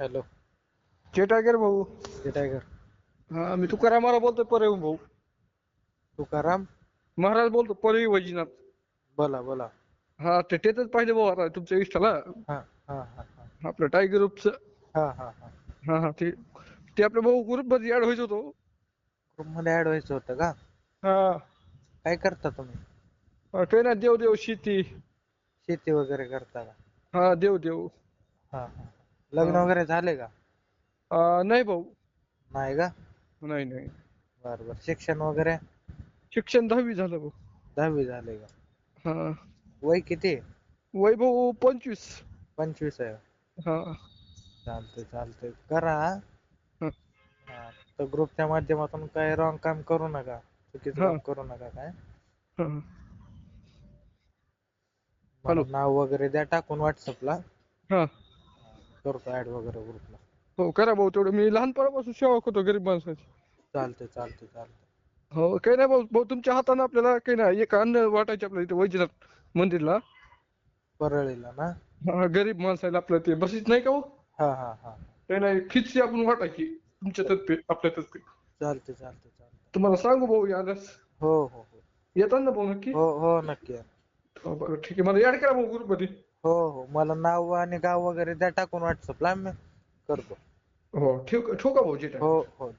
Hello. जे tiger भाऊ. ते टायगर हा मी तुकाराम महाराज बोलतोय परळी भाऊ. तुकाराम? महाराज बोलतो परळी वैजनाथ. बोला बोला. हा ते तेच पाहिजे भाऊ आता तुमच्या इष्टाला हा हा हा हा. आपलं टायगर ग्रुपचं हा हा हा. हा हा ते ते आपलं भाऊ ग्रुपमध्ये ऍड व्हायचं होतो ग्रुपमध्ये ऍड व्हायचं होतं का? हा. काय करता तुम्ही? हा, काही नाही देव देव शेती. शेती वगैरे करता का? हा देव देव हा हा. लग्न. वगैरे झाले का? नाही भाऊ. नाही का? नाही नाही. बर बर. शिक्षण वगैरे? शिक्षण दहावी झालं भाऊ. दहावी झाले का? हा. वय किती? वैभव पंचवीस. पंचवीस आहे. हा. चालतंय चालतंय. करा. हा. हा. तर ग्रुपच्या माध्यमातून काय रॉंग काम करू नका. चुकीचं हा. काम करू नका काय? हा. मला. नाव वगैरे द्या टाकून व्हॉट्सअपला हा. करतो ऍड वगैरे ग्रुपला हो करा भाऊ तेवढं. मी लहानपणापासून सेवा करतो गरीब माणसाची. चालतंय चालतंय चालतंय. हो काही नाही भाऊ. भाऊ तुमच्या हातानं आपल्याला काही नाही. एक अन्न वाटायचे आपल्या इथे वैजनाथ मंदिरला. परळीला ना? हा गरीब माणसाला आपलं ते. बसीच नाही का हो हा हा हा. काही नाही. खिचली आपण वाटायची. तुमच्यातर्फे आपल्यातर्फे चालतंय चालतंय चालतंय. तुम्हाला सांगू भाऊ यादच हो हो हो. येतात ना भाऊ नक्की? हो हो नक्की या. हो, बरं ठीक आहे. मला ऍड करा भाऊ ग्रुपमध्ये. हो हो. मला नाव आणि गाव वगैरे द्या टाकून व्हॉट्सअपला मी करतो. हो ठेवू का भाऊ जे हो हो